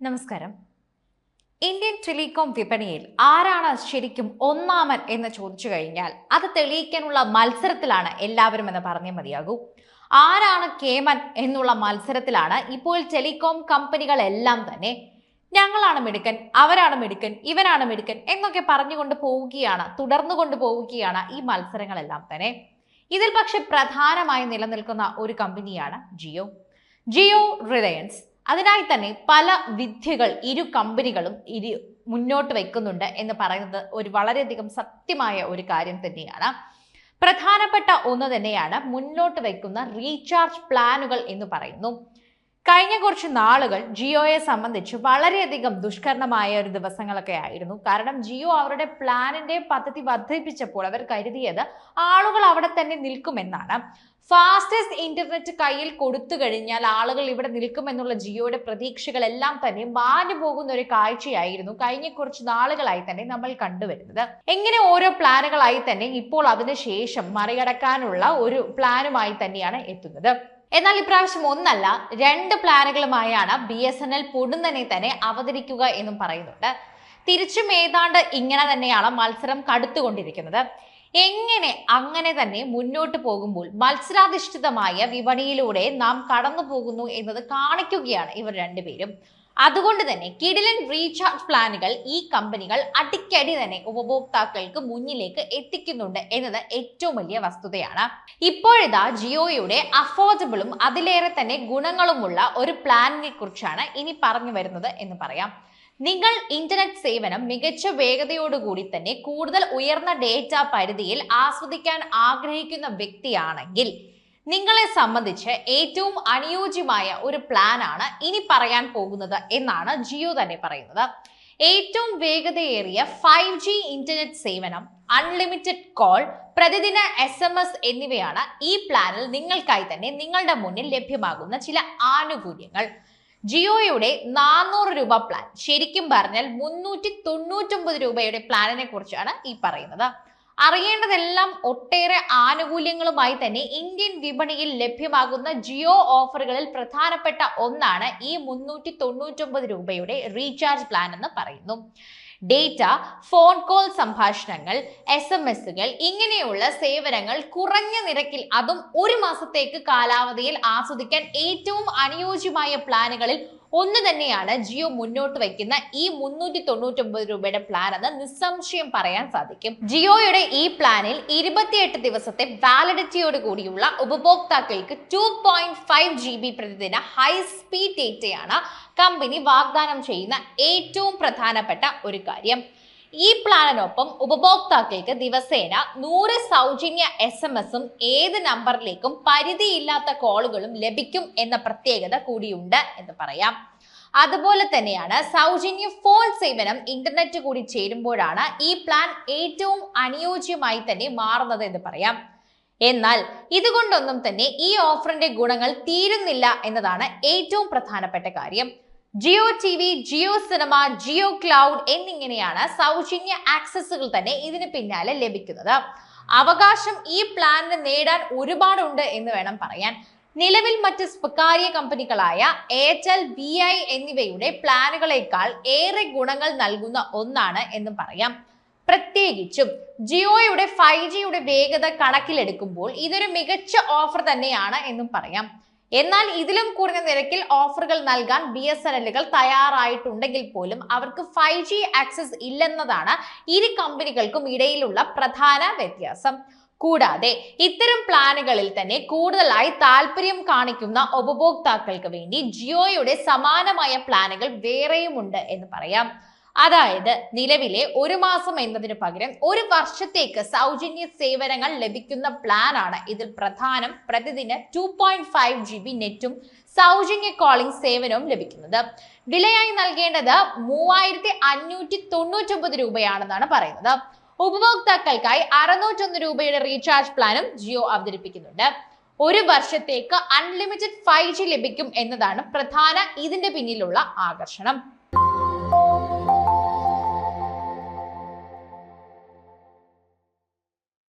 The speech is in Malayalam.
നമസ്കാരം. ഇന്ത്യൻ ടെലികോം വിപണിയിൽ ആരാണ് ശരിക്കും ഒന്നാമൻ എന്ന് ചോദിച്ചു കഴിഞ്ഞാൽ അത് തെളിയിക്കാനുള്ള മത്സരത്തിലാണ് എല്ലാവരും എന്ന് പറഞ്ഞേ മതിയാകൂ. ആരാണ് കേമൻ എന്നുള്ള മത്സരത്തിലാണ് ഇപ്പോൾ ടെലികോം കമ്പനികളെല്ലാം തന്നെ ഞങ്ങളാണ് മിടുക്കൻ അവരാണ് മിടുക്കൻ ഇവനാണ് മിടുക്കൻ എന്നൊക്കെ പറഞ്ഞുകൊണ്ട് പോവുകയാണ് തുടർന്നു കൊണ്ട് പോവുകയാണ് ഈ മത്സരങ്ങളെല്ലാം തന്നെ. ഇതിൽ പക്ഷെ പ്രധാനമായി നിലനിൽക്കുന്ന ഒരു കമ്പനിയാണ് ജിയോ. ജിയോ റിലയൻസ്. അതിനായി തന്നെ പല വിദ്യകൾ ഇരു കമ്പനികളും ഇരു മുന്നോട്ട് വെക്കുന്നുണ്ട് എന്ന് പറയുന്നത് ഒരു വളരെയധികം സത്യമായ ഒരു കാര്യം തന്നെയാണ്. പ്രധാനപ്പെട്ട ഒന്ന് തന്നെയാണ് മുന്നോട്ട് വെക്കുന്ന റീചാർജ് പ്ലാനുകൾ എന്ന് പറയുന്നു. കഴിഞ്ഞ കുറച്ച് നാളുകൾ ജിയോയെ സംബന്ധിച്ച് വളരെയധികം ദുഷ്കരണമായ ഒരു ദിവസങ്ങളൊക്കെ ആയിരുന്നു. കാരണം ജിയോ അവരുടെ പ്ലാനിന്റെ പദ്ധതി വർദ്ധിപ്പിച്ചപ്പോൾ അവർ കരുതിയത് ആളുകൾ അവിടെ തന്നെ നിൽക്കുമെന്നാണ്. ഫാസ്റ്റസ്റ്റ് ഇന്റർനെറ്റ് കയ്യിൽ കൊടുത്തു കഴിഞ്ഞാൽ ആളുകൾ ഇവിടെ നിൽക്കുമെന്നുള്ള ജിയോയുടെ പ്രതീക്ഷകളെല്ലാം തന്നെ മാഞ്ഞു പോകുന്ന ഒരു കാഴ്ചയായിരുന്നു കഴിഞ്ഞ കുറച്ച് നാളുകളായി തന്നെ നമ്മൾ കണ്ടുവരുന്നത്. എങ്ങനെ ഓരോ പ്ലാനുകളായി തന്നെ ഇപ്പോൾ അതിനുശേഷം മറികടക്കാനുള്ള ഒരു പ്ലാനുമായി തന്നെയാണ് എത്തുന്നത്. എന്നാൽ ഇപ്രാവശ്യം ഒന്നല്ല രണ്ട് പ്ലാനുകളുമായാണ് ബി എസ് എൻ എൽ പൊടുന്നനെ തന്നെ അവതരിക്കുക എന്നും പറയുന്നുണ്ട്. തിരിച്ചും ഏതാണ്ട് ഇങ്ങനെ തന്നെയാണ് മത്സരം കടുത്തുകൊണ്ടിരിക്കുന്നത്. എങ്ങനെ അങ്ങനെ തന്നെ മുന്നോട്ട് പോകുമ്പോൾ മത്സരാധിഷ്ഠിതമായ വിപണിയിലൂടെ നാം കടന്നു പോകുന്നു എന്നത് കാണിക്കുകയാണ് ഇവർ രണ്ടുപേരും. അതുകൊണ്ട് തന്നെ കിഡിലൻ റീചാർജ് പ്ലാനുകൾ ഈ കമ്പനികൾ അടിക്കടി തന്നെ ഉപഭോക്താക്കൾക്ക് മുന്നിലേക്ക് എത്തിക്കുന്നുണ്ട് എന്നത് ഏറ്റവും വലിയ വസ്തുതയാണ്. ഇപ്പോഴിതാ ജിയോയുടെ അഫോർഡബിളും അതിലേറെ തന്നെ ഗുണങ്ങളുമുള്ള ഒരു പ്ലാനിനെ കുറിച്ചാണ് ഇനി പറഞ്ഞു വരുന്നത് എന്ന് പറയാം. നിങ്ങൾ ഇന്റർനെറ്റ് സേവനം മികച്ച വേഗതയോടുകൂടി തന്നെ കൂടുതൽ ഉയർന്ന ഡേറ്റ പരിധിയിൽ ആസ്വദിക്കാൻ ആഗ്രഹിക്കുന്ന വ്യക്തിയാണെങ്കിൽ നിങ്ങളെ സംബന്ധിച്ച് ഏറ്റവും അനുയോജ്യമായ ഒരു പ്ലാനാണ് ഇനി പറയാൻ പോകുന്നത് എന്നാണ് ജിയോ തന്നെ പറയുന്നത്. ഏറ്റവും വേഗതയേറിയ ഫൈവ് ജി ഇന്റർനെറ്റ് സേവനം അൺലിമിറ്റഡ് കോൾ പ്രതിദിന എസ് എം എസ് എന്നിവയാണ് ഈ പ്ലാനിൽ നിങ്ങൾക്കായി തന്നെ നിങ്ങളുടെ മുന്നിൽ ലഭ്യമാകുന്ന ചില ആനുകൂല്യങ്ങൾ. ജിയോയുടെ നാനൂറ് രൂപ പ്ലാൻ ശരിക്കും പറഞ്ഞാൽ മുന്നൂറ്റി തൊണ്ണൂറ്റൊമ്പത് രൂപയുടെ പ്ലാനിനെ കുറിച്ചാണ് ഈ പറയുന്നത്. അറിയേണ്ടതെല്ലാം ഒട്ടേറെ ആനുകൂല്യങ്ങളുമായി തന്നെ ഇന്ത്യൻ വിപണിയിൽ ലഭ്യമാകുന്ന ജിയോ ഓഫറുകളിൽ പ്രധാനപ്പെട്ട ഒന്നാണ് ഈ മുന്നൂറ്റി തൊണ്ണൂറ്റൊമ്പത് രൂപയുടെ റീചാർജ് പ്ലാൻ എന്ന് പറയുന്നു. ഡേറ്റ ഫോൺ കോൾ സംഭാഷണങ്ങൾ എസ് എം എസുകൾ ഇങ്ങനെയുള്ള സേവനങ്ങൾ കുറഞ്ഞ നിരക്കിൽ അതും ഒരു മാസത്തേക്ക് കാലാവധിയിൽ ആസ്വദിക്കാൻ ഏറ്റവും അനുയോജ്യമായ പ്ലാനുകളിൽ ഒന്ന് തന്നെയാണ് ജിയോ മുന്നോട്ട് വയ്ക്കുന്ന ഈ മുന്നൂറ്റി തൊണ്ണൂറ്റൊമ്പത് രൂപയുടെ പ്ലാൻ എന്ന് നിസ്സംശയം പറയാൻ സാധിക്കും. ജിയോയുടെ ഈ പ്ലാനിൽ ഇരുപത്തിയെട്ട് ദിവസത്തെ വാലിഡിറ്റിയോട് കൂടിയുള്ള ഉപഭോക്താക്കൾക്ക് two point five G B പ്രതിദിന ഹൈ സ്പീഡ് ഡേറ്റയാണ് കമ്പനി വാഗ്ദാനം ചെയ്യുന്ന ഏറ്റവും പ്രധാനപ്പെട്ട ഒരു കാര്യം. ഈ പ്ലാനിനൊപ്പം ഉപഭോക്താക്കൾക്ക് ദിവസേന നൂറ് സൗജന്യ എസ് എം എസും ഏത് നമ്പറിലേക്കും പരിധിയില്ലാത്ത കോളുകളും ലഭിക്കും എന്ന പ്രത്യേകത കൂടിയുണ്ട് എന്ന് പറയാം. അതുപോലെ തന്നെയാണ് സൗജന്യ ഫോൺ സേവനം ഇന്റർനെറ്റ് കൂടി ചേരുമ്പോഴാണ് ഈ പ്ലാൻ ഏറ്റവും അനുയോജ്യമായി തന്നെ മാറുന്നത് എന്ന് പറയാം. എന്നാൽ ഇതുകൊണ്ടൊന്നും തന്നെ ഈ ഓഫറിന്റെ ഗുണങ്ങൾ തീരുന്നില്ല എന്നതാണ് ഏറ്റവും പ്രധാനപ്പെട്ട കാര്യം. Jio T V Jio cinema Jio cloud എന്നിങ്ങനെയാണ് സൗജന്യ ആക്സസുകൾ തന്നെ ഇതിന് പിന്നാലെ ലഭിക്കുന്നത്. അവകാശം ഈ പ്ലാനിന് നേടാൻ ഒരുപാടുണ്ട് എന്ന് വേണം പറയാൻ. നിലവിൽ മറ്റ് സ്വകാര്യ കമ്പനികളായ എയർടെൽ വി ഐ എന്നിവയുടെ പ്ലാനുകളേക്കാൾ ഏറെ ഗുണങ്ങൾ നൽകുന്ന ഒന്നാണ് എന്ന് പറയാം. പ്രത്യേകിച്ചും ജിയോയുടെ ഫൈവ് ജിയുടെ വേഗത കണക്കിലെടുക്കുമ്പോൾ ഇതൊരു മികച്ച ഓഫർ തന്നെയാണ് എന്നും പറയാം. എന്നാൽ ഇതിലും കുറഞ്ഞ നിരക്കിൽ ഓഫറുകൾ നൽകാൻ ബി എസ് എൻ എല്ലുകൾ തയ്യാറായിട്ടുണ്ടെങ്കിൽ പോലും അവർക്ക് ഫൈവ് ജി ആക്സസ് ഇല്ലെന്നതാണ് ഇരു കമ്പനികൾക്കും ഇടയിലുള്ള പ്രധാന വ്യത്യാസം. കൂടാതെ ഇത്തരം പ്ലാനുകളിൽ തന്നെ കൂടുതലായി താല്പര്യം കാണിക്കുന്ന ഉപഭോക്താക്കൾക്ക് വേണ്ടി ജിയോയുടെ സമാനമായ പ്ലാനുകൾ വേറെയുമുണ്ട് എന്ന് പറയാം. അതായത് നിലവിലെ ഒരു മാസം എന്നതിന് പകരം ഒരു വർഷത്തേക്ക് സൗജന്യ സേവനങ്ങൾ ലഭിക്കുന്ന പ്ലാനാണ് ഇതിൽ പ്രധാനം പ്രതിദിന two point five G B നെറ്റും സൗജന്യ കോളിംഗ് സേവനവും ലഭിക്കുന്നത്. വിലയായി നൽകേണ്ടത് മൂവായിരത്തി അഞ്ഞൂറ്റി തൊണ്ണൂറ്റൊമ്പത് രൂപയാണെന്നാണ് പറയുന്നത്. ഉപഭോക്താക്കൾക്കായി അറുന്നൂറ്റൊന്ന് രൂപയുടെ റീചാർജ് പ്ലാനും ജിയോ അവതരിപ്പിക്കുന്നുണ്ട്. ഒരു വർഷത്തേക്ക് അൺലിമിറ്റഡ് ഫൈവ് ലഭിക്കും എന്നതാണ് പ്രധാന ഇതിന്റെ പിന്നിലുള്ള ആകർഷണം.